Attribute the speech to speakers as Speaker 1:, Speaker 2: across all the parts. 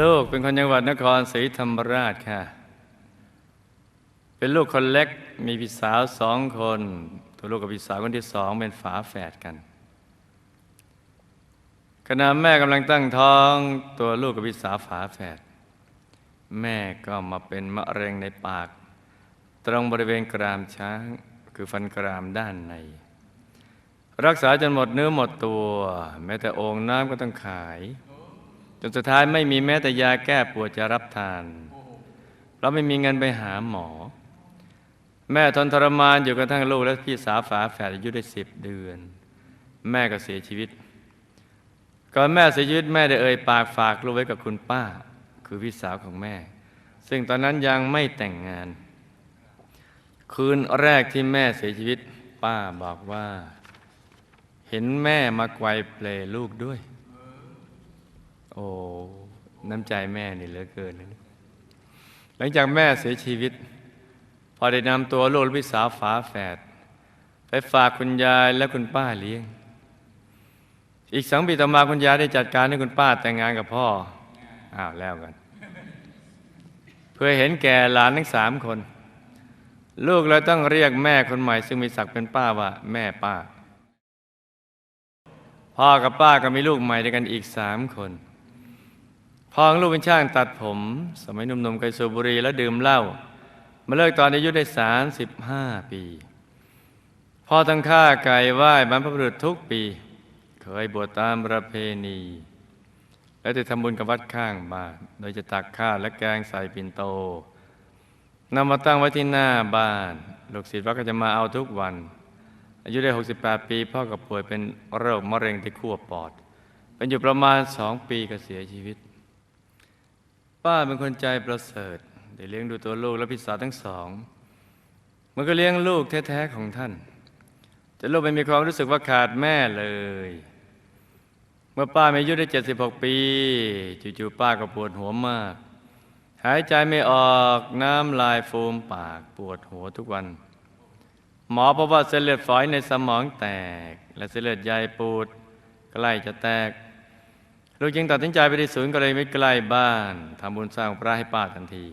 Speaker 1: ลูกเป็นคนจังหวัดนครศรีธรรมราชค่ะ เป็นลูกคนเล็กมีพี่สาวสองคน ตัวลูกกับพี่สาวคนที่สองเป็นฝาแฝดกันขณะแม่กำลังตั้งท้อง ตัวลูกกับพี่สาวฝาแฝดแม่ก็มาเป็นมะเร็งในปาก ตรงบริเวณกรามช้าง คือฟันกรามด้านใน รักษาจนหมดเนื้อหมดตัว แม้แต่องน้ำก็ต้องขาย นสุดท้ายไม่มีแม้แต่ยาแก้ปวดจะรับทานเราไม่มีเงินไปหาหมอ แม่ทนทรมานอยู่กระทั่งลูกและพี่สาวฝาแฝดอายุได้สิบเดือน แม่ก็เสียชีวิต ก่อนแม่เสียชีวิตแม่ได้เอ่ยปากฝากลูกไว้กับคุณป้า คือพี่สาวของแม่ ซึ่งตอนนั้นยังไม่แต่งงาน คืนแรกที่แม่เสียชีวิต ป้าบอกว่า เห็นแม่มาไกวเปลลูกด้วย โอ้น้ำใจแม่นี่เหลือเกินนะหลังจากแม่เสียชีวิต พอได้นำตัวลูกพี่สาวฝาแฝด ไปฝากคุณยายและคุณป้าเลี้ยง อีกสองปีต่อมาคุณยายได้จัดการให้คุณป้าแต่งงานกับพ่อ อ้าวแล้วกัน เพื่อเห็นแก่หลานทั้งสามคน ลูกเลยต้องเรียกแม่คนใหม่ ซึ่งมีศักดิ์เป็นป้าว่า แม่ป้า พ่อกับป้าก็มีลูกใหม่ด้วยกันอีกสามคน พ่อของลูกเป็นช่างตัดผม สมัยหนุ่มๆเคยสูบบุหรี่แล้วดื่มเหล้ามาเลิกตอนอายุได้สามสิบห้าปีพ่อต้องฆ่าไก่ไหว้บรรพบุรุษทุกปี เคยบวชตามประเพณี และจะทำบุญกับวัดข้างบ้าน โดยจะตักข้าวและแกงใส่ปิ่นโตนำมาตั้งไว้ที่หน้าบ้าน ลูกศิษย์วัดก็จะมาเอาทุกวัน อายุได้ 68 ปี พ่อก็ป่วยเป็นโรคมะเร็งที่ขั้วปอด เป็นอยู่ประมาณสองปีก็เสียชีวิต ป้าเป็นคนใจประเสริฐ ได้เลี้ยงดูตัวลูกและพี่สาวทั้งสองมันก็เลี้ยงลูกแท้ๆของท่าน แต่ลูกไม่มีความรู้สึกว่าขาดแม่เลย เมื่อป้ามีอายุได้ 76 ปีจู่ๆป้าก็ปวดหัวมาก หายใจไม่ออกน้ำลายฟูมปากปวดหัวทุกวัน หมอพบว่าเส้นเลือดฝอยในสมองแตก และเส้นเลือดใหญ่ปูดใกล้จะแตก ลูกจึงตัดสินใจไปที่ศูนย์ก็เลยไม่ใกล้บ้านทำบุญสร้างพระให้ป้าทันที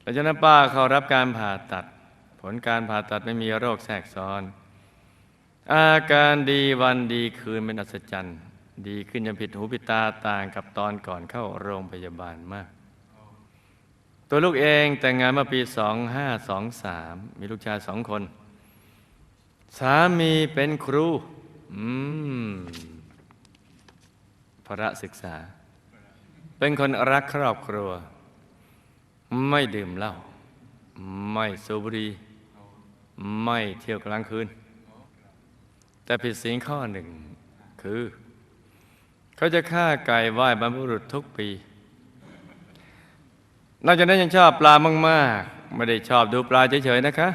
Speaker 1: หลังจากนั้นป้าเข้ารับการผ่าตัด ผลการผ่าตัดไม่มีโรคแทรกซ้อน อาการดีวันดีคืนเป็นอัศจรรย์ ดีขึ้นยังผิดหูผิดตาต่างกับตอนก่อนเข้าโรงพยาบาลมาก ตัวลูกเองแต่งงานมื่อปี 2523 มีลูกชายสองคน สามีเป็นครู อืม พระศึกษา เป็นคนรักครอบครัว ไม่ดื่มเหล้าไม่สูบบุหรี่ไม่เที่ยวกลางคืน แต่ผิดศีลข้อหนึ่งคือ เขาจะฆ่าไก่ไหว้บรรพบุรุษทุกปี นอกจากนั้นยังชอบปลามาก ๆ ไม่ได้ชอบดูปลาเฉย ๆ นะคะ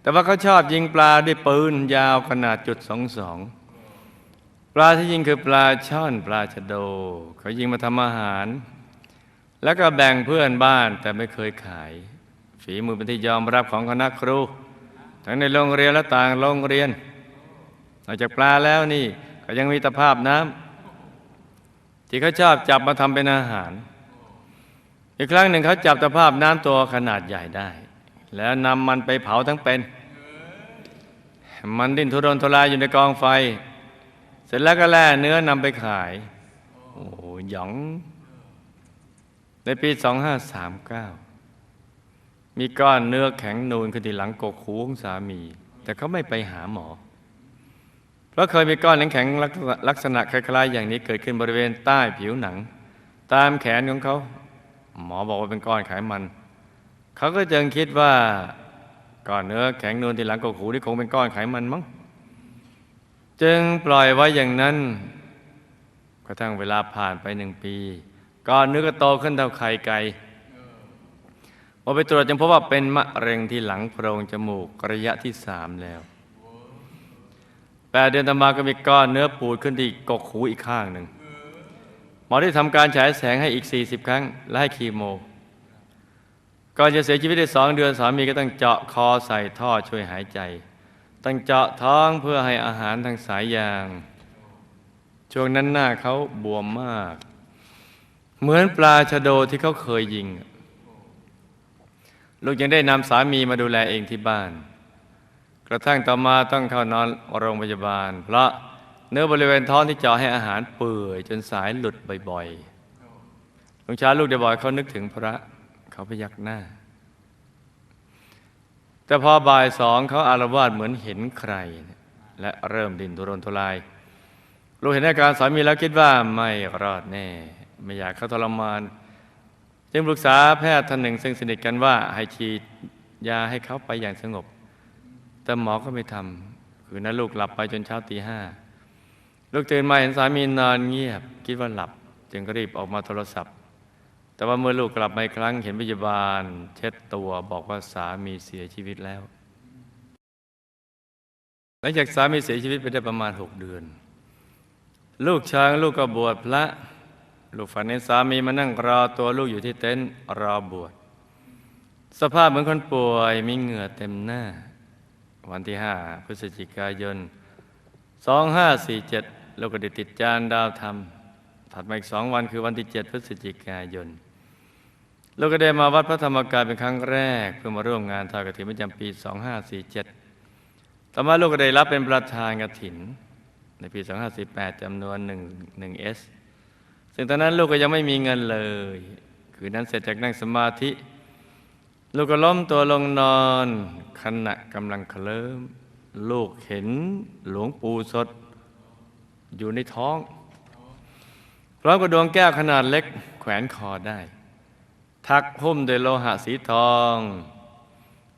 Speaker 1: แต่ว่าเขาชอบยิงปลาด้วยปืนยาวขนาดจุดสองสอง ลาที่ยิงคือปลาช่อนปลาชะโด เขายิงมาทำอาหาร แล้วก็แบ่งเพื่อนบ้านแต่ไม่เคยขาย ฝีมือเป็นที่ยอมรับของคณะครู ทั้งในโรงเรียนและต่างโรงเรียนนอกจากปลาแล้วนี่ก็ยังมีตะภาพน้ำที่เขาชอบจับมาทำเป็นอาหาร อีกครั้งหนึ่งเขาจับตะภาพน้ำตัวขนาดใหญ่ได้ แล้วนำมันไปเผาทั้งเป็น มันดิ้นทุรนทุรายอยู่ในกองไฟ เสร็จแล้วก็แล่เนื้อนำไปขาย โอ้โหหยอง ในปี 2539 มีก้อนเนื้อแข็งนูนขึ้นที่หลังกกหูของสามี แต่เขาไม่ไปหาหมอ เพราะเคยมีก้อนแข็งลักษณะคล้ายๆ อย่างนี้เกิดขึ้นบริเวณใต้ผิวหนัง ตามแขนของเขา หมอบอกว่าเป็นก้อนไขมัน เขาก็จึงคิดว่าก้อนเนื้อแข็งนูนที่หลังกกหูนี่คงเป็นก้อนไขมันมั้ง จึงปล่อยไว้อย่างนั้น กระทั่งเวลาผ่านไปหนึ่งปี ก้อนเนื้อก็โตขึ้นเท่าไข่ไก่พอไปตรวจจึงพบว่าเป็นมะเร็งที่หลังโพรงจมูกระยะที่สามแล้วแปดเดือนต่อมาก็มีก้อนเนื้อปูดขึ้นที่กกหูอีกข้างหนึ่งหมอได้ทำการฉายแสงให้อีก 40 ครั้ง และให้คีโม ก่อนจะเสียชีวิตได้สองเดือนสามีก็ต้องเจาะคอใส่ท่อช่วยหายใจ ต้องเจาะท้องเพื่อให้อาหารทางสายยาง ช่วงนั้นหน้าเขาบวมมาก เหมือนปลาชะโดที่เขาเคยยิง ลูกยังได้นำสามีมาดูแลเองที่บ้าน กระทั่งต่อมาต้องเข้านอนโรงพยาบาล เพราะเนื้อบริเวณท้องที่เจาะให้อาหารเปื่อยจนสายหลุดบ่อยๆลุงชาลูกเดบอกเขานึกถึงพระเขาพยักหน้า แต่พอบ่ายสองเขาอารวาสเหมือนเห็นใคร และเริ่มดิ้นทุรนทุรายลูกเห็นอาการสามีแล้วคิดว่าไม่รอดแน่ ไม่อยากเขาทรมาน จึงปรึกษาแพทย์ท่านหนึ่ง ซึ่งสนิทกันว่าให้ฉีดยาให้เขาไปอย่างสงบ แต่หมอก็ไม่ทำคืนนั้นลูกหลับไปจนเช้าตีห้าลูกตื่นมาเห็นสามีนอนเงียบ คิดว่าหลับ จึงรีบออกมาโทรศัพท์ แต่ว่าเมื่อลูกกลับมาอีกครั้งเห็นพยาบาล เช็ดตัวบอกว่าสามีเสียชีวิตแล้ว หลังจากสามีเสียชีวิตไปได้ประมาณหกเดือน ลูกชางลูกก็บวชพระ ลูกฝันเห็นสามีมานั่งรอตัวลูกอยู่ที่เต็นท์รอบวช สภาพเหมือนคนป่วยมีเหงื่อเต็มหน้า วันที่ห้าพฤศจิกายน2547ลูกก็ได้ติดจานดาวธรรมถัดมาอีกสองวันคือวันที่ 7 พฤศจิกายน ลูกก็ได้มาวัดพระธรรมกายเป็นครั้งแรก เพื่อมาร่วมงานทอดกฐินประจำปี 2547 ต่อมาลูกก็ได้รับเป็นประธานกฐิน ในปี 2548จำนวน1 1 S ซึ่งตอนนั้นลูกก็ยังไม่มีเงินเลย คืนนั้นเสร็จจากนั่งสมาธิ ลูกก็ล้มตัวลงนอนขณะกำลังเคลิ้มลูกเห็นหลวงปู่สด อยู่ในท้องพร้อมกับดวงแก้วขนาดเล็กแขวนคอได้ ทักหุ้มด้วยโลหะสีทอง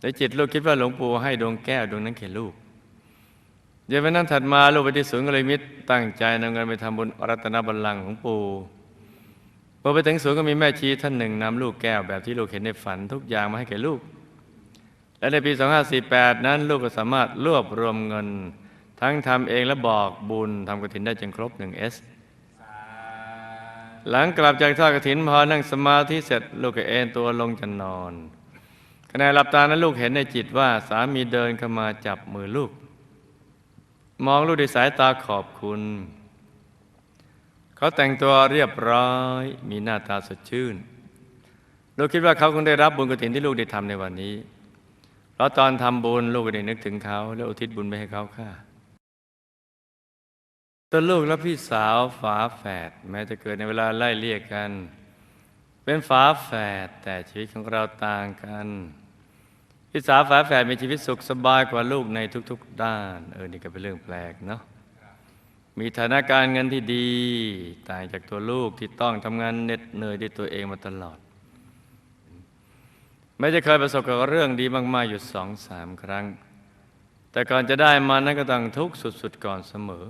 Speaker 1: ในจิตลูกคิดว่าหลวงปู่ให้ดวงแก้วดวงนั้นแก่ลูกเย็นวันนั้นถัดมาลูกไปที่ศูนย์กลมิตรตั้งใจนำเงินไปทำบุญรัตนบัลลังก์ของปู่พอไปถึงศูนก็มีแม่ชีท่านหนึ่งนำลูกแก้วแบบที่ลูกเห็นในฝันทุกอย่างมาให้แก่ลูก และในปี 2548 นั้นลูกก็สามารถรวบรวมเงิน ทั้งทำเองและบอกบุญทำกฐินได้จนครบ 1S หลังกลับจากทอดกฐินพอนั่งสมาธิเสร็จลูกก็เอนตัวลงจะนอนขณะหลับตานั้นลูกเห็นในจิตว่าสามีเดินเข้ามาจับมือลูก มองลูกด้วยสายตาขอบคุณ เขาแต่งตัวเรียบร้อย มีหน้าตาสดชื่น ลูกคิดว่าเขาคงได้รับบุญกฐินที่ลูกได้ทำในวันนี้ เพราะตอนทำบุญลูกก็ได้นึกถึงเขา และอุทิศบุญไปให้เขาค่ะ ตัวลูกและพี่สาวฝาแฝดแม้จะเกิดในเวลาไล่เลี่ยกัน เป็นฝาแฝดแต่ชีวิตของเราต่างกันพี่สาวฝาแฝดมีชีวิตสุขสบายกว่าลูกในทุก ๆ ด้าน เออนี่ก็เป็นเรื่องแปลกเนาะมีฐานะการเงินที่ดี ต่างจากตัวลูกที่ต้องทำงานเหน็ดเหนื่อยด้วยตัวเองมาตลอดไม่จะเคยประสบกับเรื่องดีมาก ๆ อยู่สองสามครั้ง แต่ก่อนจะได้มานั้นก็ต้องทุกข์สุด ๆ ก่อนเสมอ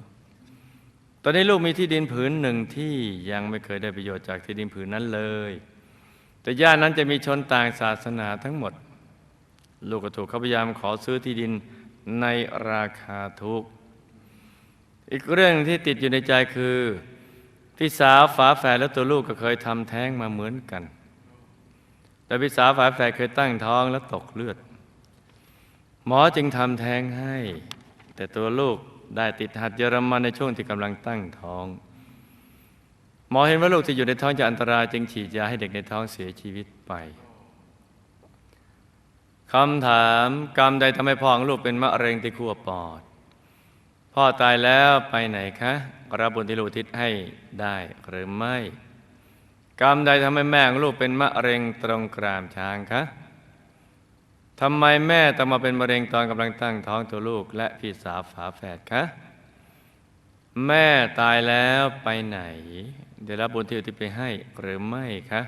Speaker 1: ตอนนี้ลูกมีที่ดินผืนหนึ่งที่ยังไม่เคยได้ประโยชน์จากที่ดินผืนนั้นเลย แต่ย่านนั้นจะมีชนต่างศาสนาทั้งหมด ลูกก็ถูกเขาพยายามขอซื้อที่ดินในราคาถูก อีกเรื่องที่ติดอยู่ในใจคือพี่สาวฝาแฝดและตัวลูกก็เคยทำแท้งมาเหมือนกัน แต่พี่สาวฝาแฝดเคยตั้งท้องและตกเลือด หมอจึงทำแท้งให้ แต่ตัวลูก ได้ติดหัดเยอรมันในช่วงที่กำลังตั้งท้อง หมอเห็นว่าลูกที่อยู่ในท้องจะอันตรายจึงฉีดยาให้เด็กในท้องเสียชีวิตไปคำถามกรรมใดทำให้พ่อของลูกเป็นมะเร็งที่ขั้วปอด พ่อตายแล้วไปไหนคะรับบุญที่ลูกทิศให้ได้หรือไม่ กรรมใดทำให้แม่ของลูกเป็นมะเร็งตรงกรามช้างคะ ทำไมแม่ต้องมาเป็นมะเร็งตอนกำลังตั้งท้องตัวลูก และพี่สาวฝาแฝดคะแม่ตายแล้วไปไหน ได้รับบุญที่อุทิศไปให้หรือไม่คะ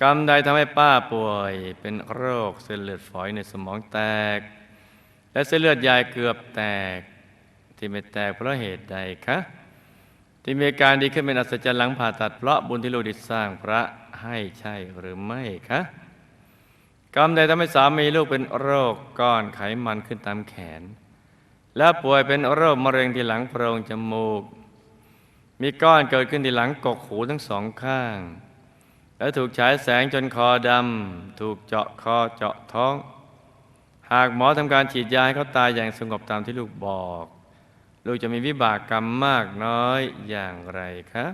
Speaker 1: กรรมใดทำให้ป้าป่วย เป็นโรคเส้นเลือดฝอยในสมองแตก และเส้นเลือดใหญ่เกือบแตก ที่ไม่แตกเพราะเหตุใดคะที่มีการดีขึ้นเป็นอัศจรรย์หลังผ่าตัดเพราะบุญที่ลูกได้สร้างพระให้ใช่หรือไม่คะ กรรมใดทำให้สามีลูกเป็นโรคก้อนไขมันขึ้นตามแขน และป่วยเป็นโรคมะเร็งที่หลังโพรงจมูก มีก้อนเกิดขึ้นที่หลังกกหูทั้งสองข้าง และถูกฉายแสงจนคอดำถูกเจาะคอเจาะท้อง หากหมอทำการฉีดยาให้เขาตายอย่างสงบตามที่ลูกบอก ลูกจะมีวิบากกรรมมากน้อยอย่างไรคะ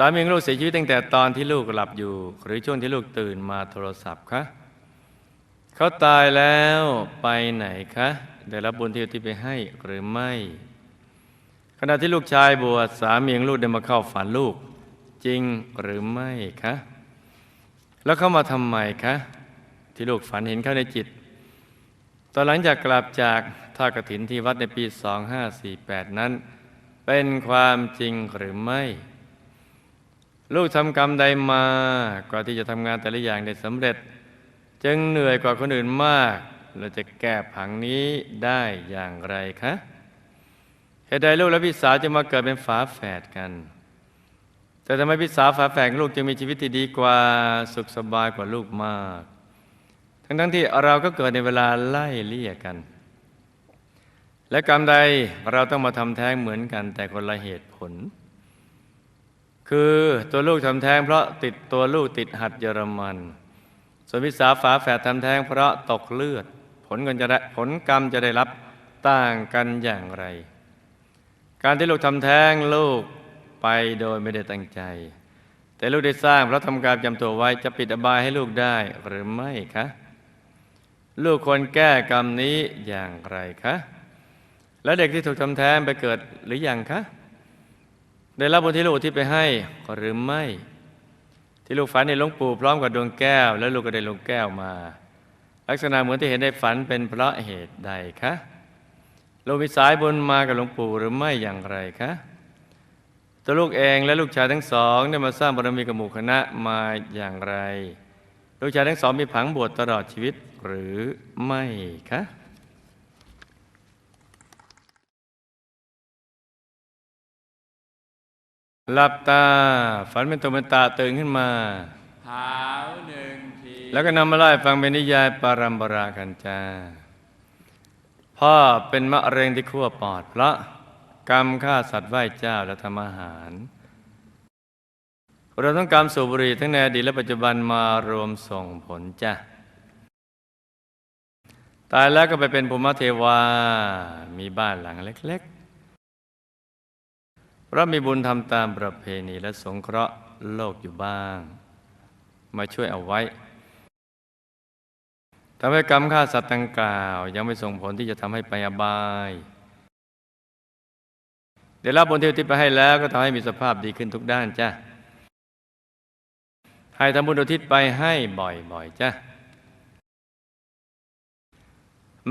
Speaker 1: สามีของลูกเสียชีวิตตั้งแต่ตอนที่ลูกหลับอยู่ หรือช่วงที่ลูกตื่นมาโทรศัพท์คะเขาตายแล้วไปไหนคะได้รับบุญที่อุที่ไปให้หรือไม่ ขณะที่ลูกชายบวชสามีของลูกได้มาเข้าฝันลูก จริงหรือไม่คะแล้วเข้ามาทำไมคะที่ลูกฝันเห็นเขาในจิต ตอนหลังจากกลับจากท่ากฐินที่วัดในปี 2548 นั้น เป็นความจริงหรือไม่ ลูกทำกรรมใดมากว่าที่จะทำงานแต่ละอย่างได้สำเร็จ จึงเหนื่อยกว่าคนอื่นมาก เราจะแก้ผังนี้ได้อย่างไรคะเหตุใดลูกและพี่สาวจะมาเกิดเป็นฝาแฝดกัน แต่ทำไมพี่สาวฝาแฝดของลูกจึงมีชีวิตที่ดีกว่าสุขสบายกว่าลูกมาก ทั้งทั้งที่เราก็เกิดในเวลาไล่เลี่ยกัน และกรรมใดเราต้องมาทำแท้งเหมือนกันแต่คนละเหตุผล คือตัวลูกทำแท้งเพราะติดตัวลูกติดหัดเยอรมัน ส่วนพี่สาฝาแฝดทำแท้งเพราะตกเลือด ผลกันจะได้ผลกรรมจะได้รับต่างกันอย่างไร การที่ลูกทำแท้งลูกไปโดยไม่ได้ตั้งใจ แต่ลูกได้สร้างเพราะทำการจำตัวไว้จะปิดอบายให้ลูกได้หรือไม่คะลูกควรแก้กรรมนี้อย่างไรคะ และเด็กที่ถูกทำแท้งไปเกิดหรือยังคะ ได้รับบุญที่ลูกที่ไปให้หรือไม่ ที่ลูกฝันในหลวงปู่พร้อมกับดวงแก้ว แล้วลูกก็ได้ลงแก้วมา ลักษณะเหมือนที่เห็นในฝันเป็นเพราะเหตุใดคะลูกมีสายบุญมากับหลวงปู่หรือไม่อย่างไรคะตัวลูกเองและลูกชายทั้งสองได้มาสร้างบารมีกับหมู่คณะมาอย่างไร ลูกชายทั้งสองมีผังบวชตลอดชีวิตหรือไม่คะ หลับตา ฝันเป็นตัวเป็นตาตื่นขึ้นมา
Speaker 2: หาวหนึ่งที
Speaker 1: แล้วก็นำมาไล่าให้ฟังเป็นนิยายปารัมปรากันจาพ่อเป็นมะเร็งที่ขั้วปอดเพราะกรรมฆ่าสัตว์ไหว้เจ้าและทำอาหาร เราต้องกรรมสูบบุหรี่ทั้งในอดีตและปัจจุบันมารวมส่งผลจ้ะตายแล้วก็ไปเป็นภูมิเทวา มีบ้านหลังเล็กๆ เพราะมีบุญทำตามประเพณีและสงเคราะห์โลกอยู่บ้าง มาช่วยเอาไว้ทำให้กรรมฆ่าสัตว์ดังกล่าว ยังไม่ส่งผลที่จะทำให้ไปอบายเดี๋ยวรับบุญที่ที่ไปให้แล้วก็ทำให้มีสภาพดีขึ้นทุกด้านจ้ะให้ทำบุญอุทิศไปให้บ่อยๆจ้ะ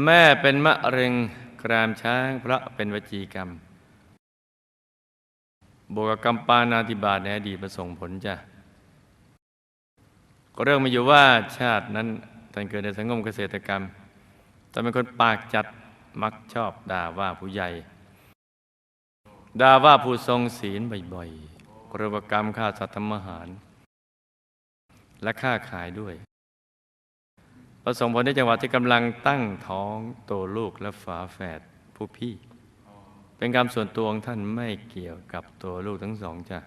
Speaker 1: แม่เป็นมะเร็งกรามช้างเพราะเป็นวจีกรรม บวกกับกรรมปานาติบาตในอดีตมาส่งผลจ้ะก็เรื่องมาอยู่ว่าชาตินั้นท่านเกิดในสังคมเกษตรกรรมแต่เป็นคนปากจัดมักชอบด่าว่าผู้ใหญ่ด่าว่าผู้ทรงศีลบ่อยๆกรรกรรมฆ่าสัตว์ทำอาหาร และฆ่าขายด้วย ประสงผลในจังหวะที่กำลังตั้งท้องโตลูกและฝาแฝดผู้พี่ เป็นกรรมส่วนตัวของท่านไม่เกี่ยวกับตัวลูกทั้งสองจ้ะ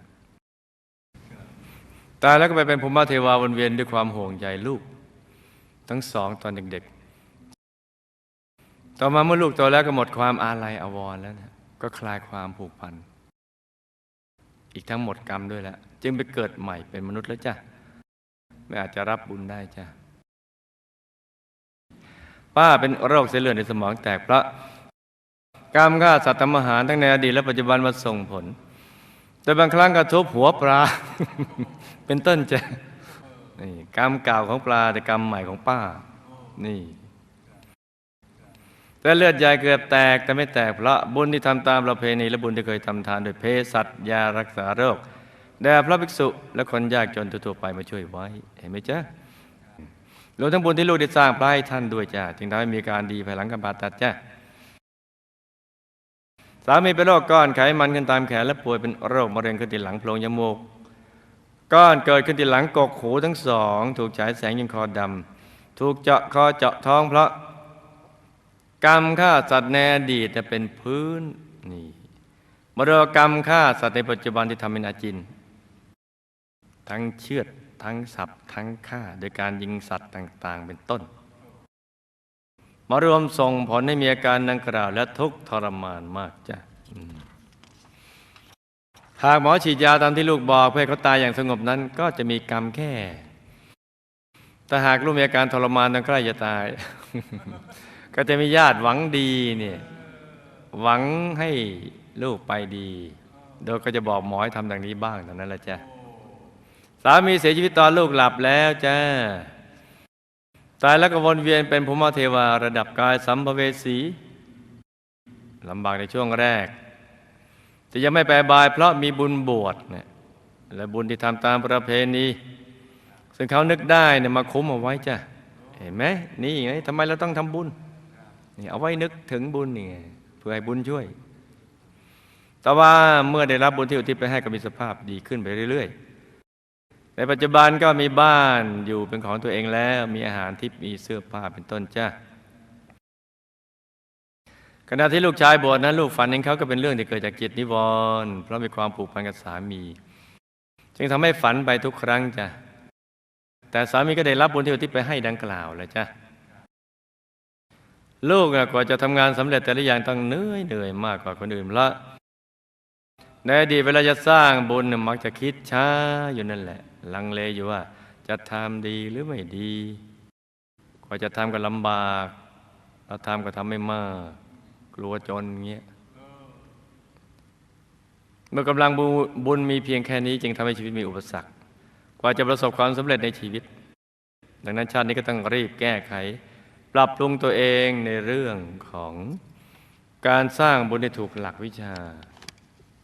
Speaker 1: ตายแล้วก็ไปเป็นภูมิเทวาวนเวียนด้วยความห่วงใยลูก ทั้งสองตอนเด็กๆ ต่อมาเมื่อลูกโตแล้วก็หมดความอาลัยอาวรณ์แล้วนะก็คลายความผูกพัน อีกทั้งหมดกรรมด้วยแล้วจึงไปเกิดใหม่เป็นมนุษย์แล้วจ้ะไม่อาจจะรับบุญได้จ้ะป้าเป็นโรคเส้นเลือดในสมองแตกเพราะ กรรมฆ่าสัตว์ทำอาหารทั้งในอดีตและปัจจุบันมาส่งผล แต่บางครั้งก็ทุบหัวปลา เป็นต้นจะนี่กรรมเก่าของปลาแต่กรรมใหม่ของป้า นี่แต่เลือดใหญ่เกือบแตกแต่ไม่แตกเพราะบุญที่ทำตามประเพณีและบุญที่เคยทำทานโดยเภสัชยารักษาโรคแด่พระภิกษุและคนยากจนทั่วไปมาช่วยไว้เห็นไหมจ๊ะรวมทั้งบุญที่ลูกได้สร้างพระให้ท่านด้วยจ้ะจึงทำให้มีการดีภายหลังการผ่าตัดจ้ะ สามีเป็นโรคก้อนไขมันขึ้นตามแขนและป่วยเป็นโรคมะเร็งขึ้นที่หลังโพรงจมูกก้อนเกิดขึ้นที่หลังกกหูทั้งสอง ถูกฉายแสงยังคอดำถูกเจาะคอเจาะท้องเพราะกรรมฆ่าสัตว์ในอดีตจะเป็นพื้นนี่มรดกกรรมฆ่าสัตว์ในปัจจุบันที่ทำเป็นอาจิน ทั้งเชือดทั้งสับทั้งฆ่าโดยการยิงสัตว์ต่าง ๆ เป็นต้น มารวมส่งผลให้มีอาการดังกล่าว และทุกทรมานมากจ้ะหากหมอฉีดยาตามที่ลูกบอกเพื่อเขาตายอย่างสงบนั้น ก็จะมีกรรมแค่ แต่หากลูกมีอาการทรมานจนใกล้จะตาย ก็จะมีญาติหวังดีเนี่ยหวังให้ลูกไปดี โดยก็จะบอกหมอให้ทำดังนี้บ้างเท่านั้นแหละจ้ะสามีเสียชีวิตตอนลูกหลับแล้วจ้า ตายแล้วก็วนเวียนเป็นภูมิเทวาระดับกายสัมภเวสีลำบากในช่วงแรก แต่ยังไม่แปรบายเพราะมีบุญบวชเนี่ยและบุญที่ทำตามประเพณี ซึ่งเขานึกได้เนี่ยมาคุ้มเอาไว้จ้ะเห็นไหมนี่ไงทำไมเราต้องทำบุญนี่เอาไว้นึกถึงบุญนี่ไงเพื่อให้บุญช่วย แต่ว่าเมื่อได้รับบุญที่อุทิศไปให้ก็มีสภาพดีขึ้นไปเรื่อยๆ ในปัจจุบันก็มีบ้านอยู่เป็นของตัวเองแล้ว มีอาหารที่มีเสื้อผ้าเป็นต้นจ้าขณะที่ลูกชายบวชนั้นลูกฝันเห็นเขาก็เป็นเรื่องที่เกิดจากจิตนิวรณ์เพราะมีความผูกพันกับสามี จึงทำให้ฝันไปทุกครั้งจ้ะแต่สามีก็ได้รับบุญที่อุทิศไปให้ดังกล่าวแล้วจ้ะลูกกว่าจะทำงานสำเร็จแต่ละอย่างต้องเหนื่อยเหนื่อยมากกว่าคนอื่นละในอดีตเวลาจะสร้างบุญมักจะคิดช้าอยู่นั่นแหละ ลังเลอยู่ว่า จะทำดีหรือไม่ดีกว่าจะทำก็ลำบากเราทำก็ทำไม่มาก กลัวจนเงี้ยเมื่อกำลังบุบุญมีเพียงแค่นี้ จึงทำให้ชีวิตมีอุปสรรค กว่าจะประสบความสำเร็จในชีวิต ดังนั้นชาตินี้ก็ต้องรีบแก้ไข ปรับปรุงตัวเองในเรื่องของการสร้างบุญให้ถูกหลักวิชา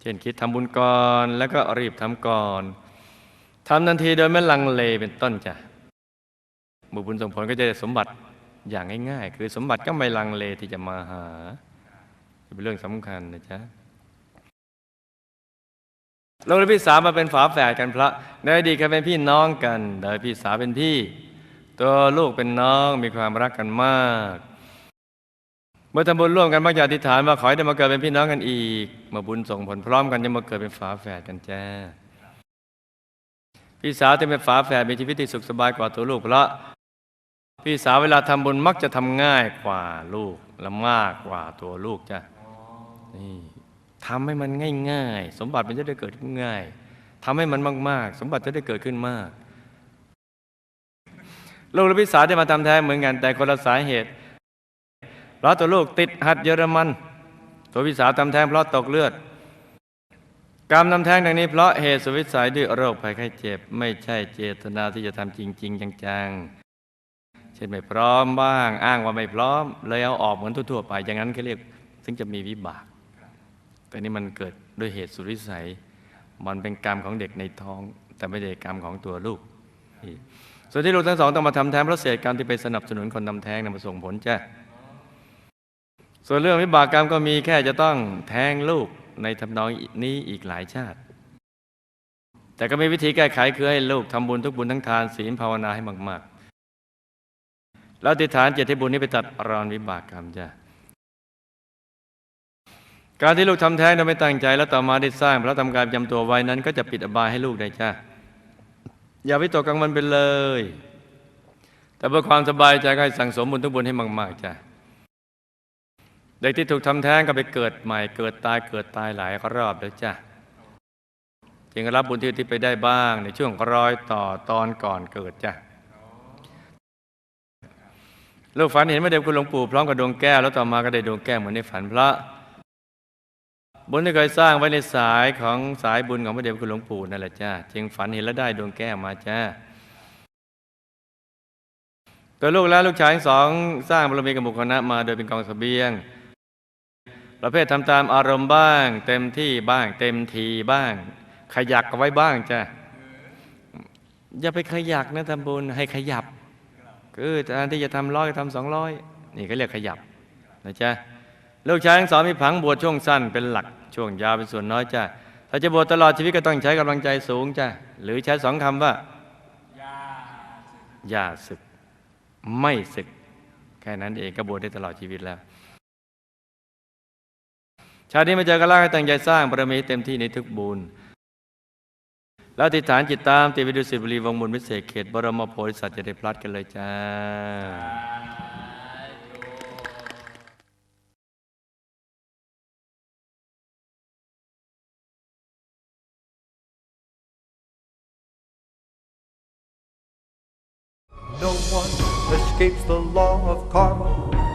Speaker 1: เช่นคิดทำบุญก่อน แล้วก็รีบทำก่อน ทำทันทีโดยไม่ลังเลเป็นต้นจ้ะบุญบุญส่งผลก็จะได้สมบัติอย่างง่ายๆ คือสมบัติก็ไม่ลังเลที่จะมาหาเป็นเรื่องสำคัญนะจ๊ะลูกและพี่สาวมาเป็นฝาแฝดกันพระ ในอดีตเคยเป็นพี่น้องกัน โดยพี่สาวเป็นพี่ ตัวลูกเป็นน้องมีความรักกันมาก เมื่อทำบุญร่วมกันมักจะอธิษฐานว่าขอให้ได้มาเกิดเป็นพี่น้องกันอีกเมื่อบุญส่งผลพร้อมกันจะมาเกิดเป็นฝาแฝดกันจ้า พี่สาวที่เป็นฝาแฝดมีชีวิตที่สุขสบายกว่าตัวลูกเพราะพี่สาวเวลาทำบุญมักจะทำง่ายกว่าลูกและมากกว่าตัวลูกจ้ะนี่ทำให้มันง่าย ๆ สมบัติมันจะได้เกิดขึ้นง่ายทำให้มันมาก ๆ สมบัติจะได้เกิดขึ้นมาก ลูกและพี่สาวได้มาทำแท้เหมือนกันแต่คนละสาเหตุเพราะตัวลูกติดหัดเยอรมัน ตัวพี่สาวทำแท้งเพราะตกเลือด กรรมทำแท้งดังนี้เพราะเหตุสุวิสัยด้วยโรคภัยไข้เจ็บ ไม่ใช่เจตนาที่จะทำจริง ๆ จังๆ เช่นไม่พร้อมบ้าง อ้างว่าไม่พร้อม เลยเอาออกเหมือนทั่วๆไป อย่างนั้นเขาเรียกถึงจะมีวิบาก แต่นี่มันเกิดด้วยเหตุสุดวิสัย มันเป็นกรรมของเด็กในท้อง แต่ไม่ใช่กรรมของตัวลูก ส่วนที่ลูกทั้งสองต้องมาทำแท้งเพราะเศษกรรมที่ไปสนับสนุนคนทำแท้งนำมาส่งผลจ้ะส่วนเรื่องวิบากกรรมก็มีแค่จะต้องแท้งลูก ในทำนองนี้อีกหลายชาติ แต่ก็มีวิธีแก้ไขคือให้ลูกทำบุญทุกบุญทั้งทานศีลภาวนาให้มาก ๆ แล้วอธิฐานเจตให้บุญนี้ไปตัดรอนวิบากกรรมจ้ะการที่ลูกทำแท้งโดยไม่ตั้งใจ แล้วต่อมาได้สร้างพระทำการประจำตัวไว้นั้น ก็จะปิดอบายให้ลูกได้จ้าอย่าวิตกกังวลไปเลย แต่เพื่อความสบายใจก็ให้สั่งสมบุญทุกบุญให้มาก ๆจ้า เด็กที่ถูกทำแท้งก็ไปเกิดใหม่ เกิดตายเกิดตายหลายรอบแล้วจ้าจึงรับบุญที่ที่ไปได้บ้างในช่วงรอยต่อตอนก่อนเกิดจ้าลูกฝันเห็นพระเดชคุณหลวงปู่พร้อมกับดวงแก้วแล้วต่อมาก็ได้ดวงแก้วเหมือนในฝันพระบุญที่เคยสร้างไว้ในสายของสายบุญของพระเดชพระคุณหลวงปู่นั่นแหละจ้าจึงฝันเห็นแล้วได้ดวงแก้วมาจ้าตัวลูกและลูกชายสองสร้างบารมีกับหมุขคณะมาโดยเป็นกองเสบียง ประเภททำตามอารมณ์บ้าง เต็มที่บ้าง เต็มทีบ้าง ขยักเอาไว้บ้างจ้าอย่าไปขยักนะทำบุญให้ขยับคือแทนที่จะทำร้อยทำสองร้อยนี่ก็เรียกขยับนะจ๊ะลูกชายทั้งสองมีผังบวชช่วงสั้นเป็นหลักช่วงยาวเป็นส่วนน้อยจ้ะถ้าจะบวชตลอดชีวิตก็ต้องใช้กำลังใจสูงจ้ะหรือใช้สองคำว่าอย่าศึกไม่ศึก แค่นั้นเองก็บวชได้ตลอดชีวิตแล้ว ชาตินี้มาเจอกันแล้วให้ตั้งใจสร้างบารมีเต็มที่ในทุกบุญแล้วอธิฐานจิตตามติดไปดูสิบรีวงบุญวิเศษเขต บรมโพธิสัตว์จะได้พลัดกันเลยจ้า
Speaker 3: No one escapes the law of karma.